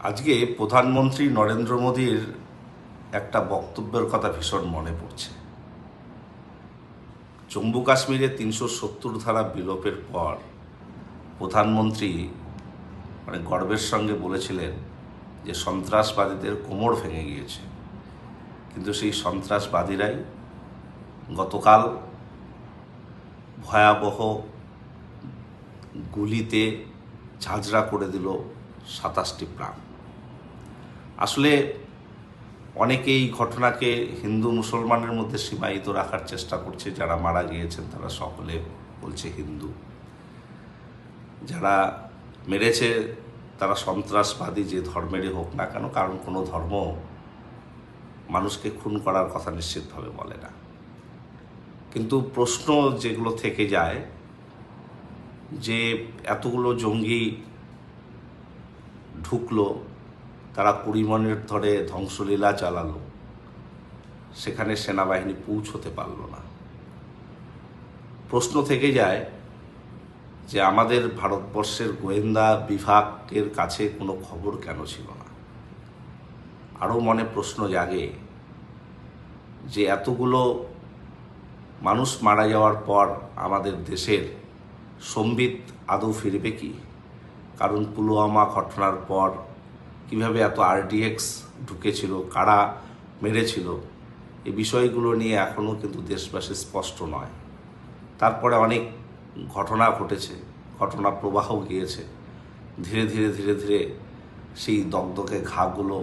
আজকে প্রধানমন্ত্রী নরেন্দ্র মোদীর একটা বক্তব্যের কথা ভীষণ মনে পড়ছে। জম্মু কাশ্মীরে তিনশো সত্তর ধারা বিলোপের পর প্রধানমন্ত্রী মানে গর্বের সঙ্গে বলেছিলেন যে সন্ত্রাসবাদীদের কোমর ভেঙে গিয়েছে। কিন্তু সেই সন্ত্রাসবাদীরাই গতকাল ভয়াবহ গুলিতে ঝাঁঝরা করে দিল সাতাশটি প্রাণ। আসলে অনেকেই ঘটনাকে হিন্দু মুসলমানের মধ্যে সীমায়িত রাখার চেষ্টা করছে। যারা মারা গিয়েছেন, তারা সকলে বলছে হিন্দু। যারা মেরেছে, তারা সন্ত্রাসবাদী যে ধর্মেরই হোক না কেন, কারণ কোনো ধর্ম মানুষকে খুন করার কথা নিশ্চিতভাবে বলে না। কিন্তু প্রশ্ন যেগুলো থেকে যায়, যে এতগুলো জঙ্গি ঢুকলো তারা কুড়ি মিনিট ধরে ধ্বংসলীলা চালালো। সেখানে সেনাবাহিনী পৌঁছতে পারল না। প্রশ্ন থেকে যায় যে আমাদের ভারতবর্ষের গোয়েন্দা বিভাগের কাছে কোনো খবর কেন ছিল না? আরও মনে প্রশ্ন জাগে যে এতগুলো মানুষ মারা যাওয়ার পর আমাদের দেশের সম্বিত আদৌ ফিরবে কি? কারণ পুলওয়ামা ঘটনার পর কীভাবে এত আরডিএক্স ঢুকেছিল, কারা মেরেছিল, এই বিষয়গুলো নিয়ে এখনও কিন্তু দেশবাসী স্পষ্ট নয়। তারপরে অনেক ঘটনা ঘটেছে, ঘটনা প্রবাহ গিয়েছে। ধীরে ধীরে ধীরে ধীরে সেই দগদগে ঘাগুলো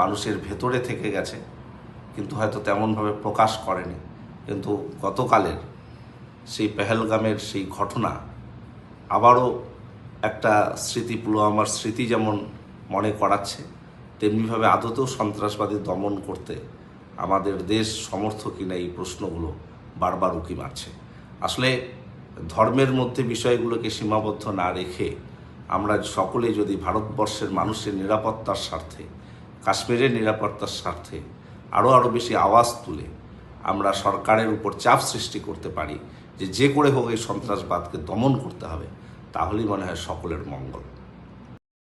মানুষের ভেতরে থেকে গেছে, কিন্তু হয়তো তেমনভাবে প্রকাশ করেনি। কিন্তু গতকালের সেই পেহেলগামের সেই ঘটনা আবারও একটা স্মৃতি, পুলওয়ামার স্মৃতি যেমন মনে করাচ্ছে, তেমনিভাবে আদতেও সন্ত্রাসবাদী দমন করতে আমাদের দেশ সমর্থ কিনা এই প্রশ্নগুলো বারবার উকি মারছে। আসলে ধর্মের মধ্যে বিষয়গুলোকে সীমাবদ্ধ না রেখে আমরা সকলে যদি ভারতবর্ষের মানুষের নিরাপত্তার স্বার্থে, কাশ্মীরের নিরাপত্তার স্বার্থে আরও আরও বেশি আওয়াজ তুলে আমরা সরকারের উপর চাপ সৃষ্টি করতে পারি যে যে করে হোক এই সন্ত্রাসবাদকে দমন করতে হবে, তাহলেই মনে হয় সকলের মঙ্গল।